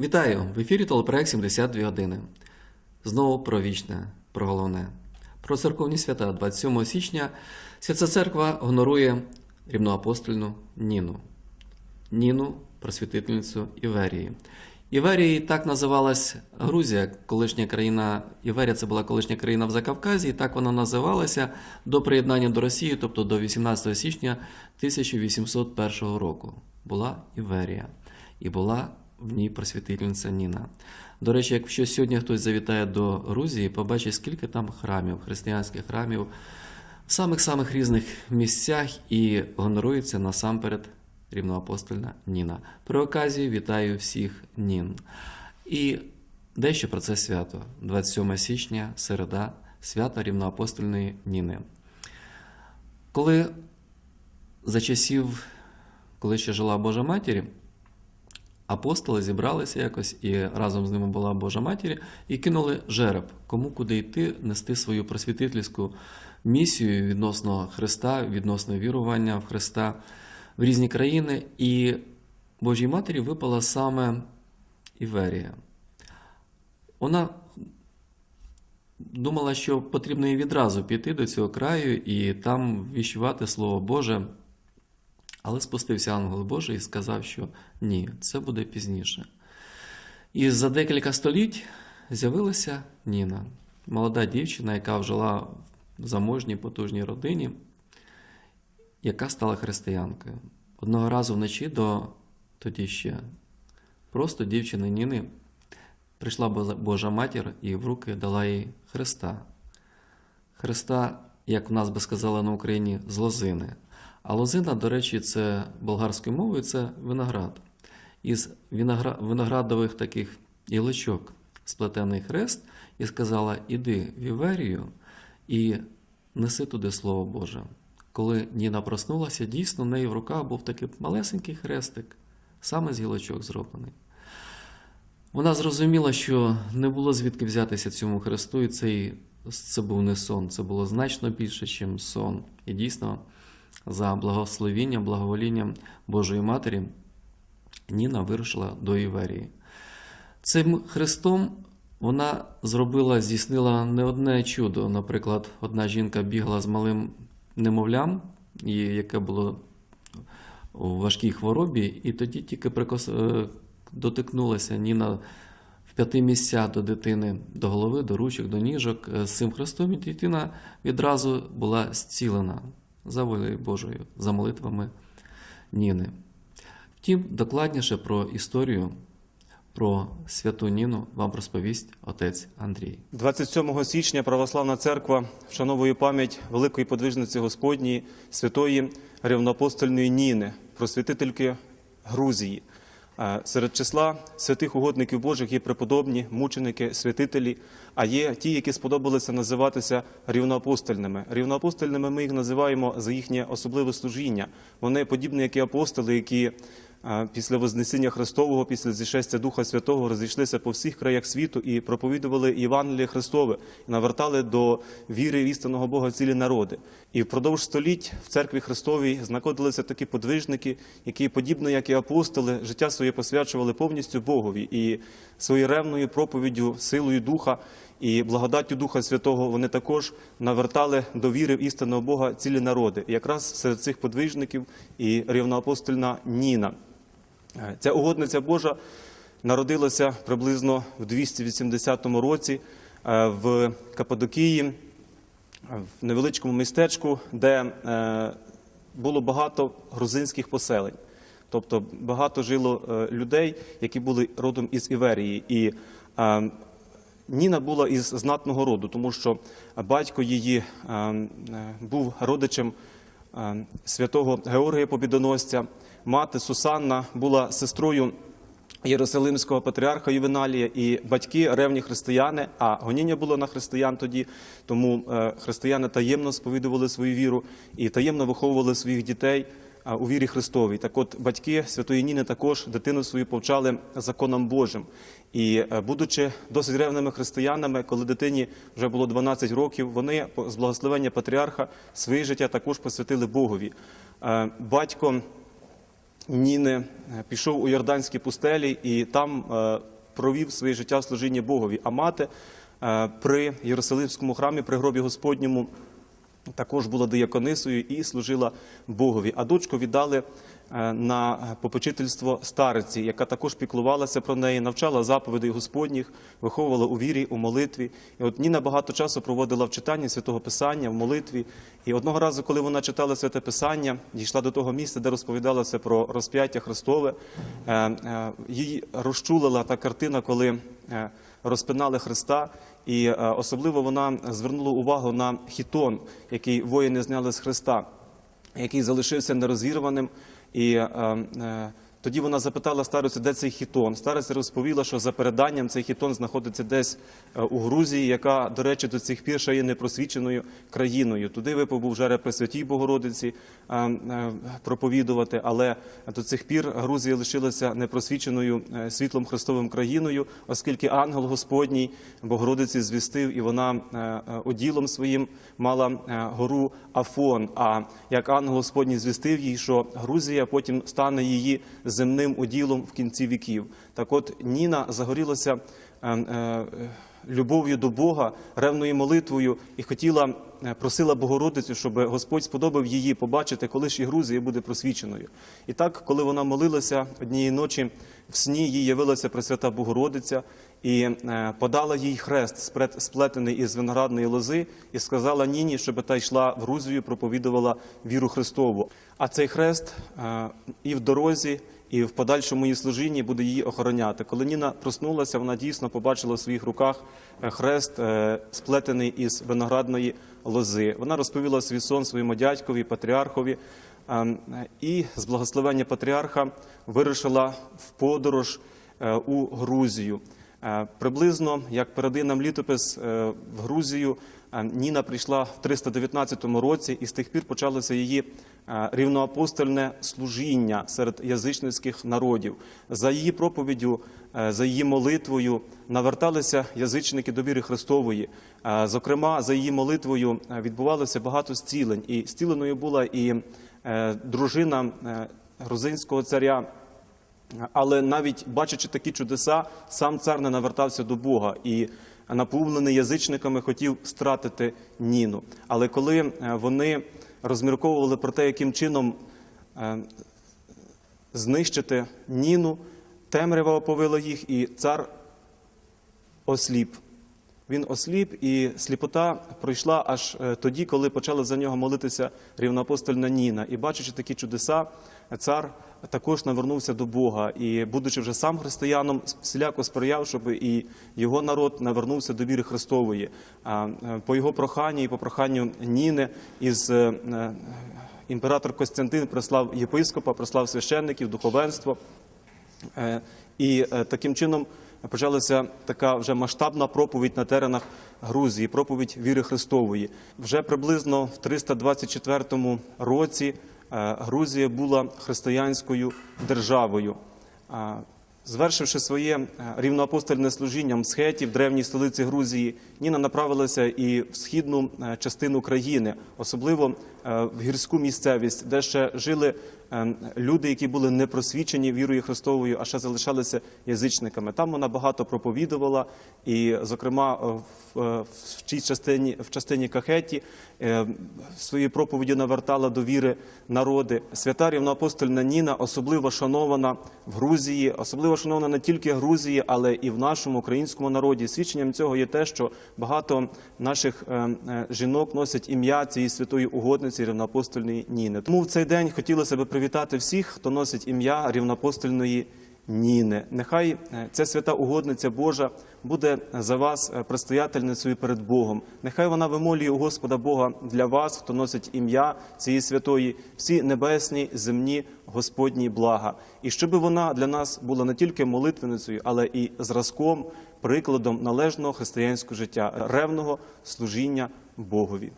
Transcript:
Вітаю! В ефірі телепроект 72 години. Знову про вічне, про головне. Про церковні свята 27 січня Свята Церква гонорує рівноапостольну Ніну. Ніну, просвітительницю Іверії. Іверії так називалась Грузія, колишня країна Іверія це була колишня країна в Закавказі, і так вона називалася до приєднання до Росії, тобто до 18 січня 1801 року. Була Іверія. І була в ній просвітительниця Ніна. До речі, якщо сьогодні хтось завітає до Грузії, побачить, скільки там храмів, християнських храмів в самих-самих різних місцях і гонорується насамперед рівноапостольна Ніна. При оказії вітаю всіх Нін. І дещо про це свято. 27 січня, середа, свято рівноапостольної Ніни. Коли за часів, коли ще жила Божа Матір, апостоли зібралися якось і разом з ними була Божа Матір, і кинули жереб, кому куди йти, нести свою просвітительську місію відносно Христа, відносно вірування в Христа в різні країни. І Божій Матері випала саме Іверія. Вона думала, що потрібно їй відразу піти до цього краю і там віщувати Слово Боже. Але спустився ангел Божий і сказав, що ні, це буде пізніше. І за декілька століть з'явилася Ніна, молода дівчина, яка жила в заможній потужній родині, яка стала християнкою. Одного разу вночі до тоді ще просто дівчини Ніни прийшла Божа матір і в руки дала їй Христа. Христа, як в нас би сказали на Україні, з лозини. А лозина, до речі, це болгарською мовою це виноград. Із виноградових таких гілочок сплетений хрест, і сказала: Іди в Іверію і неси туди Слово Боже. Коли Ніна проснулася, дійсно в неї в руках був такий малесенький хрестик, саме з гілочок зроблений. Вона зрозуміла, що не було звідки взятися цьому хресту, і цей, це був не сон, це було значно більше, ніж сон. І дійсно за благословінням, благоволінням Божої Матері, Ніна вирушила до Іверії. Цим хрестом вона зробила, здійснила не одне чудо. Наприклад, одна жінка бігла з малим немовлям, яке було у важкій хворобі, і тоді тільки прикос... дотикнулася Ніна в п'яти місця до дитини, до голови, до ручок, до ніжок з цим хрестом, і дитина відразу була зцілена за волею Божою, за молитвами Ніни. Втім, докладніше про історію про святу Ніну вам розповість отець Андрій. 27 січня Православна Церква вшановує пам'ять великої подвижниці Господньої святої рівноапостольної Ніни, просвітительки Грузії. Серед числа святих угодників Божих є преподобні, мученики, святителі, а є ті, які сподобалися називатися рівноапостольними. Рівноапостольними ми їх називаємо за їхнє особливе служіння. Вони подібні, як і апостоли, які після Вознесіння Христового, після зішестя Духа Святого розійшлися по всіх краях світу і проповідували Євангеліє Христове, і навертали до віри в істинного Бога цілі народи. І впродовж століть в церкві Христовій знаходилися такі подвижники, які, подібно як і апостоли, життя своє посвячували повністю Богові і своєю ревною проповіддю, силою Духа. І благодаттю Духа Святого вони також навертали до віри в істинного Бога цілі народи. І якраз серед цих подвижників і рівноапостольна Ніна. Ця угодниця Божа народилася приблизно в 280 році в Кападокії, в невеличкому містечку, де було багато грузинських поселень. Тобто багато жило людей, які були родом із Іверії. І Ніна була із знатного роду, тому що батько її був родичем святого Георгія Побідоносця. Мати Сусанна була сестрою Єрусалимського патріарха Ювеналія і батьки ревні християни, а гоніння було на християн тоді, тому християни таємно сповідували свою віру і таємно виховували своїх дітей у вірі Христовій. Так от батьки Святої Ніни також дитину свою повчали законам Божим. І, будучи досить ревними християнами, коли дитині вже було 12 років, вони з благословення патріарха своє життя також посвятили Богові. Батько Ніни е, пішов у Йорданські пустелі і там е, провів своє життя в служінні Богові. А мати е, при Єрусалимському храмі, при гробі Господньому, також була дияконисою і служила Богові. А дочку віддали на попечительство стариці, яка також піклувалася про неї, навчала заповідей Господніх, виховувала у вірі, у молитві. І от Ніна багато часу проводила в читанні святого Писання, в молитві. І одного разу, коли вона читала святе Писання, дійшла до того місця, де розповідалося про розп'яття Христове, е, е, їй розчулила та картина, коли е, розпинали Христа. І е, особливо вона звернула увагу на хітон, який воїни зняли з Христа, який залишився нерозірваним. І е, е, тоді вона запитала старицю, де цей хітон. Стариця розповіла, що за переданням цей хітон знаходиться десь е, у Грузії, яка, до речі, до цих пір ще є непросвіченою країною. Туди випав був вже Пресвятій Богородиці е, е, проповідувати, але до цих пір Грузія лишилася непросвіченою світлом Христовим країною, оскільки ангел Господній Богородиці звістив, і вона оділом своїм мала гору Афон. А як ангел Господній звістив їй, що Грузія потім стане її земним уділом в кінці віків. Так от Ніна загорілася е, е, любов'ю до Бога, ревною молитвою і хотіла, е, просила Богородицю, щоб Господь сподобав її побачити, коли ж і Грузія буде просвіченою. І так, коли вона молилася однієї ночі, в сні їй явилася Пресвята Богородиця і подала їй хрест, сплетений із виноградної лози, і сказала Ніні, щоб та йшла в Грузію, проповідувала віру Христову. А цей хрест і в дорозі, і в подальшому її служінні буде її охороняти. Коли Ніна проснулася, вона дійсно побачила в своїх руках е, хрест, е, сплетений із виноградної лози. Вона розповіла свій сон своєму дядькові, патріархові. е, І з благословення патріарха вирушила в подорож е, у Грузію. Приблизно, як передає нам літопис в Грузію, Ніна прийшла в 319 році, і з тих пір почалося її е, рівноапостольне служіння серед язичницьких народів. За її проповіддю, е, за її молитвою наверталися язичники до віри Христової. Е, Зокрема, за її молитвою е, відбувалося багато зцілень, і зціленою була і е, дружина е, грузинського царя. Але навіть бачачи такі чудеса, сам цар не навертався до Бога і наповнений язичниками хотів стратити Ніну. Але коли е, вони розмірковували про те, яким чином е, знищити Ніну, темрява оповила їх, і цар осліп. Він осліп, і сліпота пройшла аж е, тоді, коли почала за нього молитися рівноапостольна Ніна. І бачачи такі чудеса, цар також навернувся до Бога. І, будучи вже сам християном, всіляко сприяв, щоб і його народ навернувся до віри Христової. Е, по його проханню і по проханню Ніни із е, імператор Костянтин прислав єпископа, прислав священників, духовенство. І таким чином почалася така вже масштабна проповідь на теренах Грузії, проповідь віри Христової. Вже приблизно в 324 році е, Грузія була християнською державою. Звершивши своє е, рівноапостольне служіння в Мсхеті, в древній столиці Грузії, Ніна направилася і в східну е, частину країни, особливо е, в гірську місцевість, де ще жили люди, які були непросвічені вірою Христовою, а ще залишалися язичниками. Там вона багато проповідувала, і, зокрема, в, цій частині, в частині Кахеті свої проповіді навертала до віри народи. Свята рівноапостольна Ніна особливо шанована в Грузії, особливо шанована не тільки Грузії, але і в нашому українському народі. Свідченням цього є те, що багато наших е, е, жінок носять ім'я цієї святої угодниці рівноапостольної Ніни. Тому в цей день хотілося б привітати всіх, хто носить ім'я рівноапостольної Ніни. Нехай е, ця свята угодниця Божа буде за вас е, предстоятельницею перед Богом. Нехай вона вимолює у Господа Бога для вас, хто носить ім'я цієї святої, всі небесні, земні, Господні блага. І щоб вона для нас була не тільки молитвеницею, але і зразком, прикладом належного християнського життя, ревного служіння Богові.